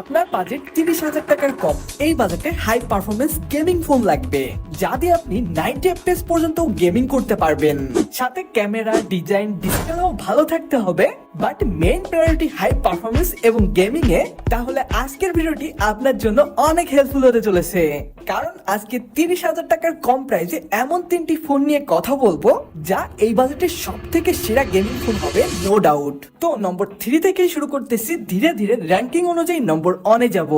আপনার বাজেট তিরিশ হাজার টাকার কম। এই বাজেটে হাই পারফরমেন্স গেমিং ফোন লাগবে। যা দিয়ে আপনি নাইনটি এফপিএস পর্যন্ত গেমিং করতে পারবেন। সাথে ক্যামেরা, ডিজাইন, ডিসপ্লেও ভালো থাকতে হবে। But main priority high performance এবং গেমিং এ, তাহলে আজকের ভিডিওটি আপনার জন্য অনেক হেল্পফুল হতে চলেছে। কারণ আজকে তিরিশ হাজার টাকার কম প্রাইসে এমন তিনটি ফোন নিয়ে কথা বলব, যা এই বাজেটের সব থেকে সেরা গেমিং ফোন হবে নো ডাউট তো নম্বর থ্রি থেকেই শুরু করতেছি, ধীরে ধীরে র্যাঙ্কিং অনুযায়ী নম্বর অনে যাব।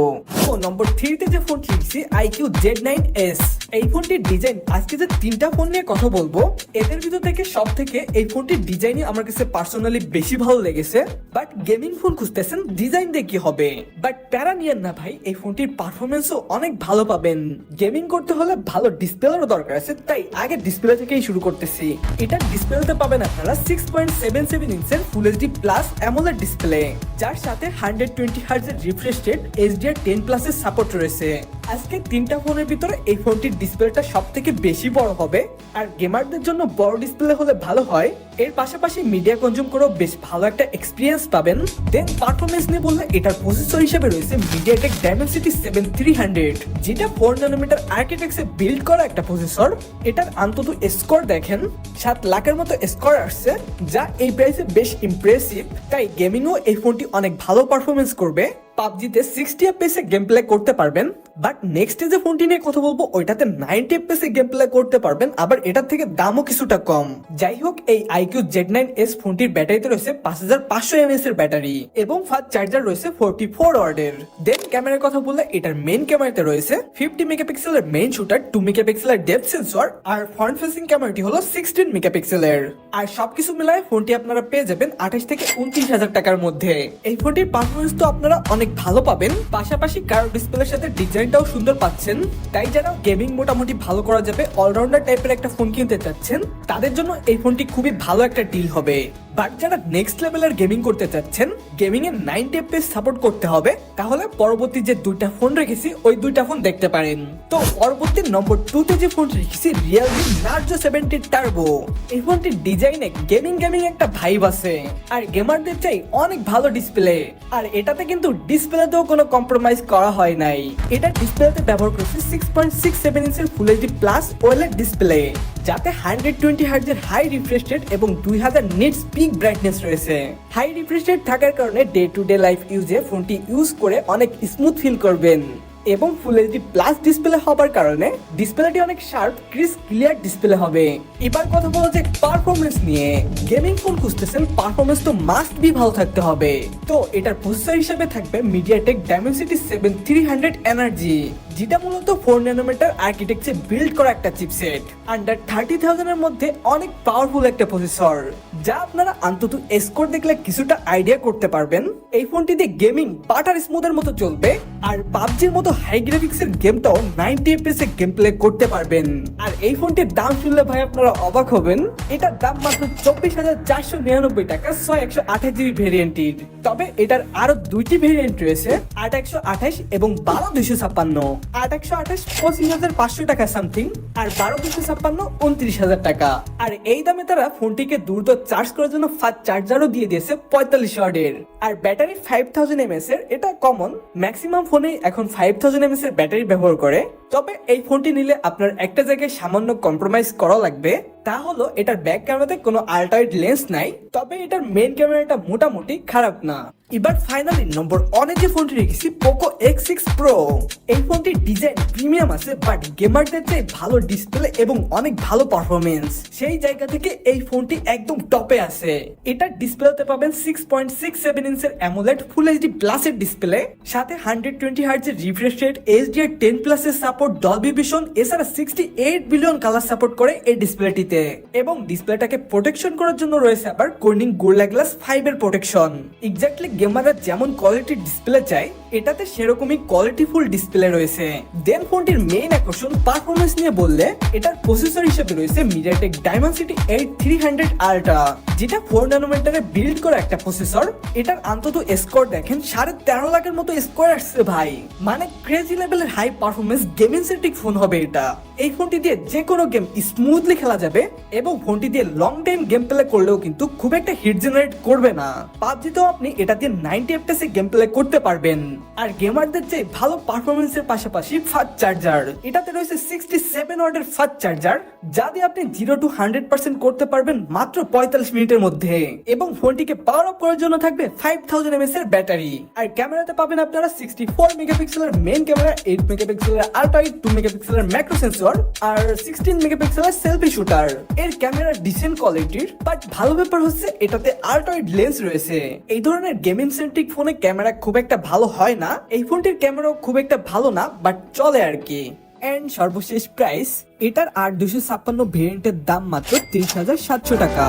তো নম্বর থ্রিতে যে ফোন লিখছি আইকিউ জেড নাইন এস এই ফোনটির ডিজাইন, আজকে যে তিনটা ফোন নিয়ে কথা বলব, এদের ভিতর থেকে সব থেকে এই ফোনটির ডিজাইনই আমার কাছে পার্সোনালি বেশি ভালো লেগেছে। বাট গেমিং ফোন খুঁজতেছেন ডিজাইন দিয়ে কি হবে? বাট প্যারা নিয়েন না ভাই, এই ফোনটির পারফরমেন্সও অনেক ভালো পাবেন। গেমিং করতে হলে ভালো ডিসপ্লেরও দরকার আছে, তাই আগে ডিসপ্লে থেকেই শুরু করতেছি। এটা ডিসপ্লেতে পাবেন আপনারা six point seven seven ইঞ্চের full HD plus AMOLED display যার সাথে হান্ড্রেড টোয়েন্টি হার্জের রিফ্রেশ রেট এইচডিআর টেন প্লাসের সাপোর্ট রয়েছে। আজকে তিনটা ফোনের ভিতরে এই ফোনটির ডিসপ্লেটা সব থেকে বেশি বড় হবে। আর গেমারদের জন্য বড় ডিসপ্লে হলে ভালো হয়। এর পাশাপাশি মিডিয়া কনজিউম করেও বেশ ভালো একটা এক্সপিরিয়েন্স পাবেন। দেন পারফরমেন্স নিয়ে বললে এটার প্রসেসর হিসেবে রয়েছে MediaTek Dimensity seven three hundred যেটা ফোর নানোমিটার আর্কিটেক্সে বিল্ড করা একটা প্রসেসর এটার অন্তত স্কোর দেখেন, সাত লাখের মতো স্কোর আসছে, যা এই প্রাইসে বেশ ইমপ্রেসিভ তাই গেমিংও এই ফোনটি অনেক ভালো পারফরমেন্স করবে। পাবজিতে সিক্সটি এফপিএস গেম প্লে করতে পারবেন। বাট নেক্সট যে ফোনটি নিয়ে কথা বলব, ওইটাতে নাইনটি এফপিএস গেম প্লে করতে পারবেন। আবার এটার থেকে দামও কিছুটা কম। যাই হোক, এই আইকিউ জেড নাইন এস ফোনটির ব্যাটারিতে রয়েছে পাঁচ হাজার পাঁচশো এমএস এর ব্যাটারি এবং ফাস্ট চার্জার রয়েছে ফোরটি ফোর ওয়ার্ডের দেন ক্যামেরার কথা বললে, এটার মেইন ক্যামেরাতে রয়েছে ফিফটি মেগাপিক্সেলের মেইন শুটার টু মেগাপিক্সেলের ডেপ সেন্সর আর ফ্রন্ট ফেসিং ক্যামেরাটি হলো সিক্সটিন মেগাপিক্সেলের আর সবকিছু মিলায় ফোনটি আপনারা পেয়ে যাবেন আঠাশ থেকে উনত্রিশ হাজার টাকার মধ্যে। এই ফোনটির পারফরমেন্স তো আপনারা অনেক ভালো পাবেন। পাশাপাশি কার্ভ ডিসপ্লের সাথে ডিজাইনটাও সুন্দর পাচ্ছেন। তাই যারা গেমিং মোটামুটি ভালো করা যাবে অলরাউন্ডার টাইপের একটা ফোন কিনতে চাচ্ছেন, তাদের জন্য এই ফোনটি খুবই ভালো একটা ডিল হবে। বাট যারা নেক্সট লেভেলের গেমিং করতে চাচ্ছেন গেমিং এর নাইনটি এফপিএস সাপোর্ট করতে হবে, তাহলে পরবর্তী যে দুইটা ফোন রেখেছি, ওই দুইটা ফোন দেখতে পারেন। তো পরবর্তী নম্বর টু তে যে ফোন রেখেছি রিয়েলমি নার্জো সেভেন্টি টার্বো এই ফোনটির ডিজাইনে গেমিং গেমিং একটা ভাইব আছে। আর গেমারদের চাই অনেক ভালো ডিসপ্লে আর এটাতে কিন্তু ডিসপ্লেতেও কোনো কম্প্রোমাইজ করা হয় নাই। এটা ডিসপ্লেতে ব্যবহার করেছে সিক্স পয়েন্ট সিক্স সেভেন ইঞ্চের ফুল এইচডি প্লাস ওয়েলের ডিসপ্লে যাতে হান্ড্রেড টোয়েন্টি হার্জের হাই রিফ্রেশ রেট এবং দুই হাজার নিটস পিক ব্রাইটনেস রয়েছে। হাই রিফ্রেশ রেট থাকার কারণে ডে টু ডে লাইফ ইউজে ফোনটি ইউজ করে অনেক স্মুথ ফিল করবেন। এবং ফুল এইচডি প্লাস ডিসপ্লে হবার কারণে ডিসপ্লেটি অনেক শার্প ক্রিস ক্লিয়ার ডিসপ্লে হবে। এবার কথা বলা যাক পারফরমেন্স নিয়ে। গেমিং ফোন খুঁজতেছেন পারফরমেন্স তো মাস্ট বি ভালো থাকতে হবে। তো এটার প্রসেসর হিসেবে থাকবে MediaTek Dimensity seven three hundred energy যেটা মূলত ফোর ন্যানোমিটার আর্কিটেকচার বিল্ড করা একটা চিপসেট আন্ডার থার্টি থাউজেন্ডের মধ্যে অনেক পাওয়ারফুল একটা প্রসেসর যা আপনারা অন্তত স্কোর দেখলে কিছুটা আইডিয়া করতে পারবেন। এই ফোনটিতে গেমিং বাটার স্মুথের মতো চলবে, আর পাবজির মতো হাই গ্রাফিক্স এর গেমটাও নাইনটি এফপিএস এ গেম প্লে করতে পারবেন। আর এই ফোনটির দাম শুনলে ভাই আপনারা অবাক হবেন, এটার দাম মাত্র চব্বিশ হাজার চারশো নিরানব্বই টাকা, ছয় একশো আঠাশ জিবি ভেরিয়েন্টের তবে এটার আরও দুইটি ভেরিয়েন্ট রয়েছে, আট একশো আঠাশ এবং বারো দুইশো ছাপ্পান্ন। আট একশো আঠাশ পঁচিশ হাজার পাঁচশো টাকা সামথিং আর বারো দুশো ছাপ্পান্ন, উনত্রিশ হাজার টাকা। আর এই দামে তারা ফোনটিকে দ্রুত চার্জ করার জন্য ফাস্ট চার্জারও দিয়ে দিয়েছে পঁয়তাল্লিশ ওয়ার্ডের আর ব্যাটারি ফাইভ থাউজেন্ড এমএস এর, এটা কমন ম্যাক্সিমাম ফোনে এখন ফাইভ থাউজেন্ড এমএস এর ব্যাটারি ব্যবহার করে। তবে এই ফোনটি নিলে আপনার একটা জায়গায় সামান্য কম্প্রোমাইজ করা লাগবে। তা হলো, এটার ব্যাক ক্যামেরাতে কোনো আল্ট্রাইড লেন্স নাই, তবে এটার মেইন ক্যামেরাটা মোটামুটি খারাপ না। এবার ফাইনালি নম্বর অনে যে ফোনটি রেখেছি পোকো এক্স সিক্স প্রো এই ফোনটির ডিজাইন প্রিমিয়াম আছে বাট গেমারদের চাই ভালো ডিসপ্লে এবং অনেক ভালো পারফরমেন্স সেই জায়গা থেকে এই ফোনটি একদম টপে আছে। এটার ডিসপ্লেতে পাবেন সিক্স পয়েন্ট সিক্স সেভেন ইঞ্চের অ্যামোলেড ফুল এইচডি প্লাসের ডিসপ্লে সাথে হান্ড্রেড টোয়েন্টি হার্জের রিফ্রেশ রেট এইচডিআর টেন প্লাসের সাপোর্ট ডলবি ভিশন এছাড়া sixty eight billion colour support করে এই ডিসপ্লেটিতে এবং ডিসপ্লেটাকে প্রোটেকশন করার জন্য রয়েছে আবার কোর্নিং গোল্ডা গ্লাস ফাইভ এর প্রোটেকশন এক্স্যাক্টলি গেমাররা যেমন কোয়ালিটির ডিসপ্লে চায়, এটাতে সেরকমই কোয়ালিটিফুল ডিসপ্লে রয়েছে। দেন ফোনটির মেইন আকর্ষণ পারফরমেন্স নিয়ে বললে, এটার প্রসেসর হিসেবে রয়েছে MediaTek Dimensity eight three hundred ultra যেটা ফোর ন্যানোমিটারে বিল্ড করা একটা প্রসেসর এটার অন্তত স্কোর দেখেন সাড়ে তেরো লাখের মতো স্কোর আসছে ভাই। মানে ক্রেজি লেভেলের high performance game centric phone হবে এটা। এই ফোনটি দিয়ে যে কোনো গেম স্মুথলি খেলা যাবে এবং ফোনটি দিয়ে লং টাইম গেম প্লে করলেও কিন্তু খুব একটা হিট জেনারেট করবে না। পাবজিতেও আপনি এটা দিয়ে নাইনটি এফপিএস এ গেম প্লে করতে পারবেন। আর গেমারদের চেয়ে ভালো পারফরমেন্সের পাশাপাশি ফাস্ট চার্জার এটাতে রয়েছে সিক্সটি সেভেন ওয়ার্ডের ফাস্ট চার্জার যা দিয়ে আপনি জিরো টু হান্ড্রেড পার্সেন্ট করতে পারবেন মাত্র পঁয়তাল্লিশ মিনিটের মধ্যে। এবং ফোনটিকে পাওয়ার আপ করার জন্য থাকবে ফাইভ থাউজেন্ড এমএস এর ব্যাটারি আর ক্যামেরাতে পাবেন আপনারা সিক্সটি ফোর মেগাপিক্সেলের মেন ক্যামেরা এইট মেগাপিক্সেলের আল্ট্রা এইট টু মেগাপিক্সেলের ম্যাক্রো সেন্সর আর সিক্সটিন মেগাপিক্সেলের সেলফি শুটার এর ক্যামেরা ডিসেন্ট কোয়ালিটির বাট ভালো ব্যাপার হচ্ছে এটাতে আল্ট্রাইড লেন্স রয়েছে। এই ধরনের গেমিং সেন্ট্রিক ফোনে ক্যামেরা খুব একটা ভালো হয় না। এই ফোনটির ক্যামেরাও খুব একটা ভালো না বাট চলে আর কি। এন্ড সর্বশেষ প্রাইস এটার আর দুশো ছাপ্পান্ন ভেরিয়েন্টের দাম মাত্র তিরিশ হাজার সাতশো টাকা।